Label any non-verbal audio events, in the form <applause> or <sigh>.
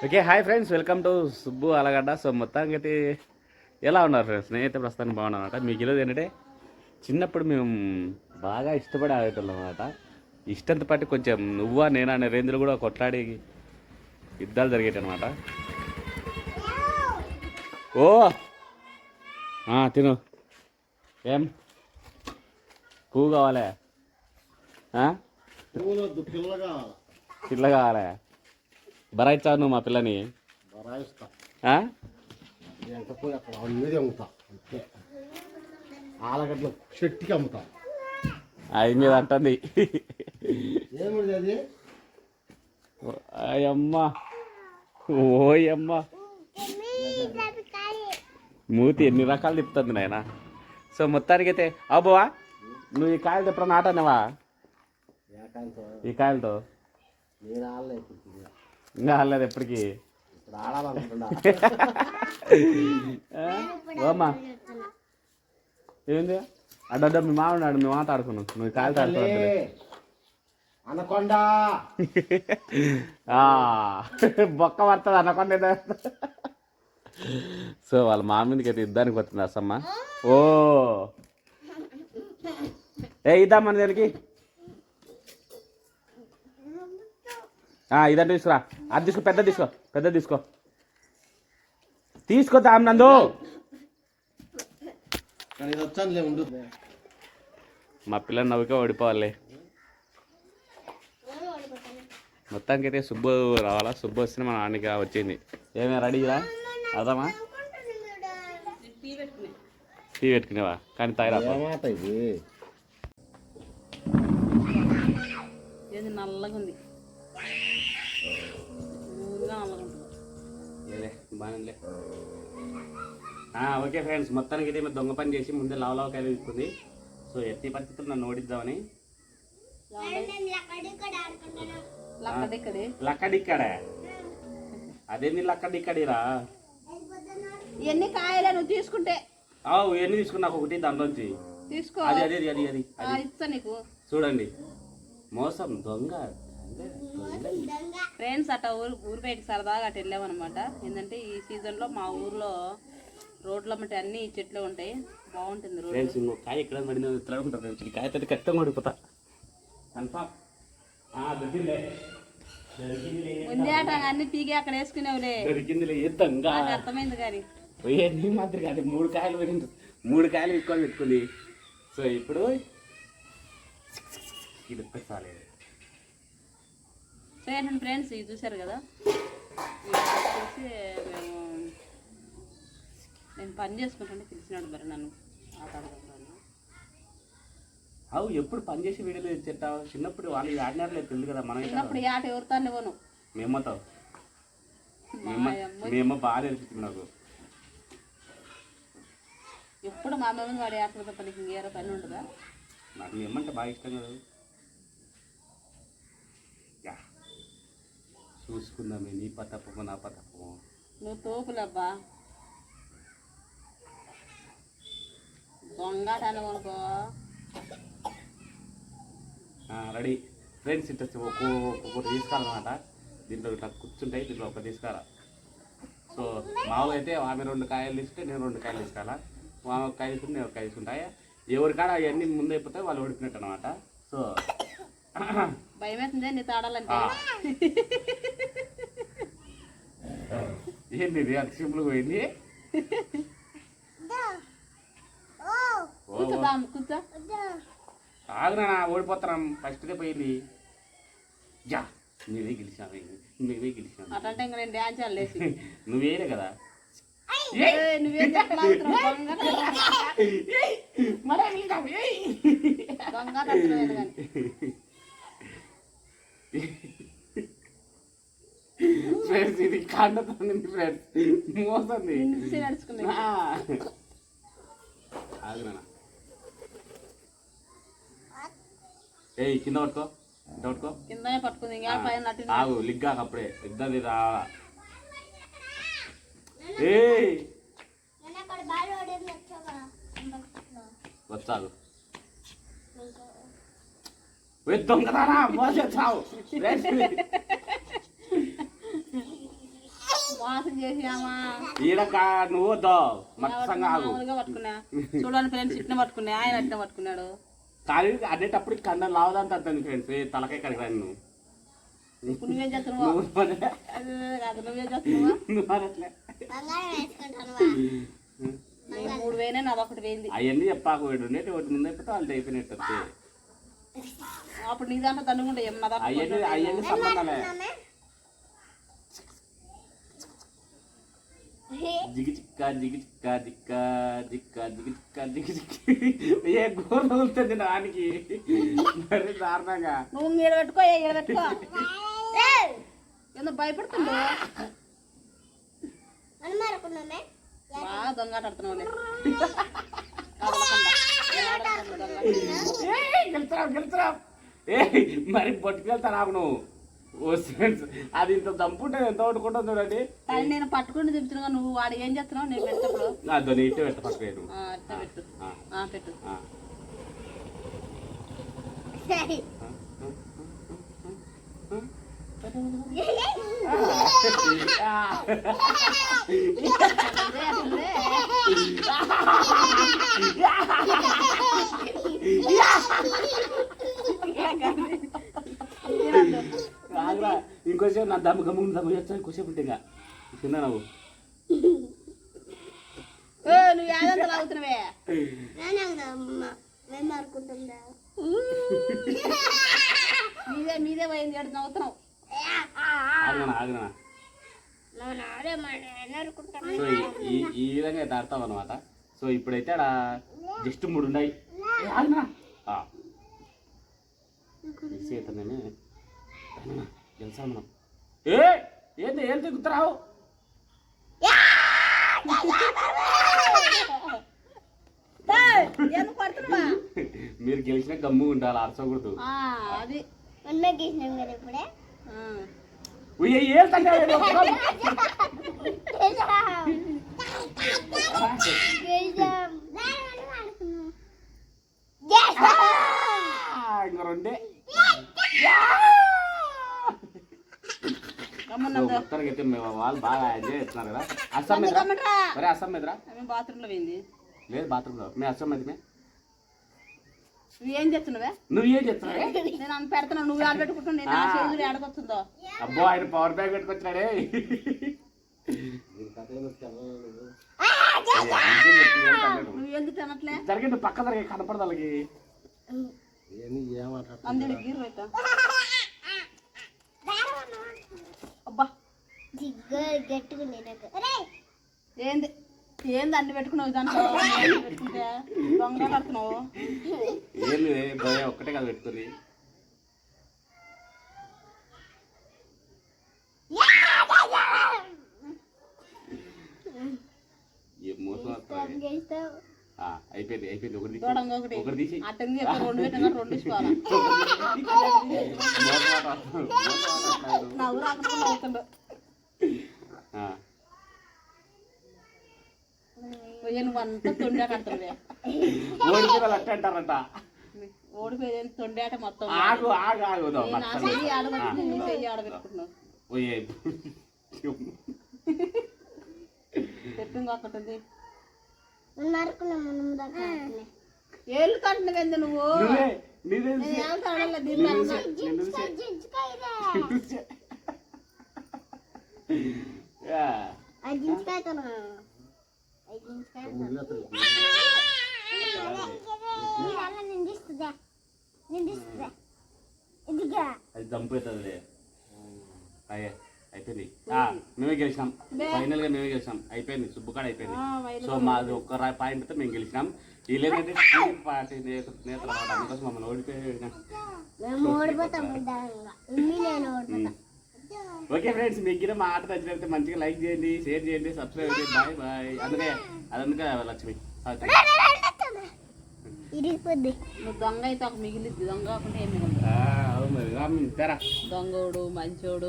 Okay hi friends welcome to Subbu Alagadda. So మొత్తానికి అయితే ఎలా ఉన్నారు ఫ్రెండ్స్? నేనైతే ప్రస్తుతానికి బాగున్నాను అనమాట మీకు ఈరోజు ఏంటంటే చిన్నప్పుడు మేము బాగా ఇష్టపడి ఆడేటోళ్ళం అనమాట ఇష్టంతో పాటు కొంచెం నువ్వా నేనా అనే రేంజ్లో కూడా కొట్లాడి యుద్ధాలు జరిగేటి అనమాట ఓ! ఆ, తిను. ఏం? పువ్వు కావాలే. పిల్ల కావాలే? బరాయిచ్చావు నువ్వు మా పిల్లని? బరాయిస్తా అమ్ముతా చెట్టుకి అమ్ముతా. అది మీద అంటుంది. ఏమిటి అది? అయ్యమ్మ ఓయమ్మ మూతి ఎన్ని రకాలు తిప్పుతుంది నాయన? సో మొత్తానికైతే అబ్బోవా నువ్వు ఈ కాయలు ఎప్పుడన్నా ఆటనేవా ఏకాంతో ఈ కాయలతో? ఇంకా ఎప్పటికీ. ఆ? ఓమ్మా. ఏంది? అడ్డ మీ మామన్నాడు మేము ఆట ఆడుకున్నాం నువ్వు ఆడుకో తల్లి, అనకొండ. ఆ, బొక్క పడుతుంది అనకుండా సో వాళ్ళ మామిడికి అయితే ఇద్దానికి వస్తుంది అసమ్మ. ఓ. ఏ ఇద్దామని దానికి ఇదంటే తీసుకురా. అది తీసుకో పెద్ద తీసుకో పెద్ద తీసుకో. తీసుకో నందు. వచ్చానులే ఉండు. మా పిల్లలు నవ్వుకే ఓడిపోవాలి. మొత్తానికి అయితే సుబ్బు రావాలా? సుబ్బు వస్తే మన ఆనికి వచ్చింది. ఏమే రెడీరా అదమ్మా టీ పెట్టుకునేవా? కానీ తాగిరా నల్లగా ఉంది బాగానే ఓకే ఫ్రెండ్స్ మొత్తానికి మేము దొంగ పని చేసి ముందే లావ లావకాయలు తీసుకుంది సో ఎట్టి పరిస్థితులు నన్ను ఓడిద్దామని. లక్కడిక్కడి. అదేంది లక్కడిక్కడిరా. ఇవన్నీ కాయలే నువ్వు తీసుకుంటే? అవు ఎన్ని తీసుకున్నా ఒకటి దాంట్లోంచి. తీసుకో. అది అది అది అది చూడండి. మోసం దొంగ. ఫ్రెండ్స్ అట్ట ఊరు ఊరు బయటకి సరదాగా అటు వెళ్ళామన్నమాట. ఏంటంటే ఈ సీజన్లో మా ఊర్లో రోడ్ల మట్టి అన్ని చెట్లు ఉంటాయి. బాగుంటుంది ఫ్రెండ్స్ ఇంకో కాయ ఎక్కడ ఫ్రెండ్స్. ఈ కాయ అయితే ఖచ్చితంగా ఓడిపోతా కన్ఫామ్ దొరికిందే ఆట అన్ని పీకి అక్కడ వేసుకునేవులే. దొరికిందిలే నాకు అర్థమైంది కానీ. పోయే నీ మాదిరి కాదు మూడు కాయలు పోయింది మూడు కాయలు ఎక్కువ పెట్టుకుంది. సో ఇప్పుడు ఇది ఒక్కసారి చూడండి ఫ్రెండ్స్ ఇది చూశారు కదా? వచ్చేసి మేము నేను పని చేసుకుంటుంటే పిలిచినాడు మరి నన్ను. ఆట ఆడుకుంటాను అవు ఎప్పుడు పని చేసి వీడియోలు తెచ్చేటావు చిన్నప్పుడు వాళ్ళు ఆడినారులే తెలియదు కదా మనం చిన్నప్పుడు ఆట ఎవరితో ఇవ్వను మేమ్మతో మేమ్మ బాగా నేర్పించింది నాకు. ఎప్పుడు మా అమ్మ వాడి ఆటలతో పనికి ఇంకేరో పని ఉండదా నాకు మీ అమ్మంటే బాగా ఇష్టం కదా. చూసుకుందామే నీ పతప్పము నా పతప్పము నువ్వు తోపులబ్బా. దొంగ అనుకో. రెడీ. ఫ్రెండ్స్ ఒక్కో ఒక్కొక్కటి తీసుకురాలన్నమాట దీంట్లో ఇట్లా కూర్చుంటాయి దీంట్లో ఒకటి తీసుకురా సో మామూలుగా అయితే ఆమె రెండు కాయలు తీసుకుంటే నేను రెండు కాయలు తీసుకురా ఆమె ఒక కాయ తీసుకుంటే నేను ఒక కాయ తీసుకుంటాయి ఎవరి కాడ అవన్నీ ముందు అయిపోతే వాళ్ళు ఓడిపోయినట్టు అనమాట సో భయం అవుతుందే నీ తాడాలంటే. ఏంది ఇది అంత సింపుల్గా పోయింది? ఓ, కూర్చోదా కూర్చో. ఆగునా ఓడిపోతున్నాం. ఫస్ట్దే పోయింది. జా నువ్వే గెలిచావు నువ్వే గెలిచావు అటంటే ఇంక నేను డ్యాన్స్ లేసి నువ్వేరే కదా? నువ్వేం దొంగ దొంగ తట్టుకోలేదు కానీ ఫ్రెండ్స్ ఇది కాండతుంది ఫ్రెండ్స్ మోసంది. ఏయ్ కింద పట్టుకో కింద పట్టుకో. కిందనే పట్టుకుంది. ఇంకా పైన ఆగు లిగ్గాక అప్పుడే. ఇద్దరిది రావాలా ఏయ్. వచ్చాగు దొంగదానా మోసే చావు. <laughs> మోసం చేసినామా? ఈడ నువ్వు మత్సంగా పట్టుకున్నా? చూడండి ఫ్రెండ్స్ ఇట్లా పట్టుకున్నా ఆయన అట్లా పట్టుకున్నాడు. కానీ అనేటప్పుడు కండ లావదంత అంటుంది ఫ్రెండ్స్ తలకాయ కడిగి రాను నువ్వు. నువ్వేం చేస్తున్నావు? నువ్వు చేస్తున్నావా? మూడు ఒకటి వేయింది. అవన్నీ చెప్పాకు వీడు ఒకటి ముందు అయిపోతే వాళ్ళు అయిపోయినట్టు. అప్పుడు నీ దాంట్లో దండుకుంటే ఏం నా దాంట్లో అవన్నీ అవన్నీ సంబంధాలే. జిగి చిక్క జిగి చిక్క జిక్క జిక్క జిగి చిక్క జిగి చిక్క ఏ గోర తగులుతుంది దానికి మరి దారుణంగా నువ్వు ఈడ పెట్టుకో ఈడ పెట్టుకో ఎందుకు భయపడుతుండు బాగా దొంగ ఆడుతున్నావులే ఏయ్, గెలుచురా ఏ మరి పట్టుకెళ్తా నాకు నువ్వు అది ఇంత దంపుంటే ఎంత వండుకుంటావు చూడండి. కానీ నేను పట్టుకుని చెప్తున్నా నువ్వు వాడు ఏం చేస్తున్నావు? నేను పెట్టప్పుడు అదో నీట్ పెట్ట. పెట్టు. పెట్టు <laughs> <laughs> <laughs> అట్లే. రాదురా ఇంకోసేపు నా దమ్ము గమ్ము దమ్ము చేస్తా ఇంకోసేపు ఉంటే ఇంకా కింద నువ్వు మీదే మీదే పోయింది ఎడు నవ్వుతున్నావు ఆగనా ఆగనా సో ఈ- ఈ ఈ విధంగా అయితే ఆడతాం అనమాట సో ఇప్పుడైతే ఆడ జస్ట్ మూడు ఉన్నాయి ఏ, ఆగనా ఆ. తెలుసా మనం ఏ ఏంటి ఏం పడుతున్నావా మీరు గెలిచిన గమ్ము ఉండాలి అరచకూడదు. ఆ, అది. ఇంక <laughs> రెండే గమ్మునందు. మొత్తానికి అయితే మేము వాళ్ళు బాగా ఎంజాయ్ చేస్తున్నారు కదా. అస్సాం గమ్మునరా. మరి అస్సాం మీదరా ఆమె బాత్రూంలో పోయింది. లేదు బాత్రూంలో. మీ అస్సాం మీదమే నువ్వు ఏం చేస్తున్నావే? నువ్వు చేస్తున్నావే? నేను నువ్వు ఆడ పెట్టుకుంటున్నావు. నేను ఆ. చేతులు ఆడకొస్తుందో అబ్బో ఆయన పవర్ బ్యాంక్ పెట్టుకొచ్చాడే. నువ్వు ఎందుకు తినట్లే? పక్క జరిగే కనపడదు <laughs> అందరి గీరు పెట్టా అబ్బా ఏంది? ఏంది అన్ని పెట్టుకున్నావు? దాంట్లో <laughs> పెట్టుకుంటే? దొంగ కడుతున్నావు? ఏంది భయ ఒక్కటే కదా పెట్టుకుంది అయిపోయింది అయిపోయింది. ఒకటి ఒకటి. తీసి. రెండు పెట్టినా రెండు ఇసుకోవాలా <laughs> మోసం వస్తుంది. మోసం వస్తుంది. నవ్వు రాకుండా నవ్వుతుండు ఆ, పోయి నువ్వు అంతా తొండే కడుతున్నావే ఓడిపోయిన వాళ్ళు అట్ట అంటారంట ఓడిపోయేది తొండేట మొత్తం ఆగు. చెయ్యి ఆడబెట్టుకుని నీ చెయ్యి ఏళ్ళు నువ్వు నువ్వే నువ్వే నేను దంపుతుంది అయ్యే అయిపోయింది ఆ, మేమే గెలిచినాం ఫైనల్గా మేమే గెలిచినాం అయిపోయింది సుబ్బుకాడ అయిపోయింది సో మాది ఒక్క పాయింట్తో మేము గెలిచినాం వీళ్ళేంటంటే పార్టీ నేత- నేతలు అందుకోసం మమ్మల్ని ఓడిపోయి ఓకే ఫ్రెండ్స్ మీకు గిన మా ఆట నచ్చినట్లయితే మంచిగా లైక్ చేయండి షేర్ చేయండి సబ్స్క్రైబ్ చేయండి. Bye bye. అందుకే అదందుకే లక్ష్మి. ఓకే. ఇరిగిపోద్ది. నువ్వు దొంగ అయితే ఒక మిగిలిద్ది. దొంగ కాకుండా ఏం మిగలదు. దొంగోడు మంచోడు.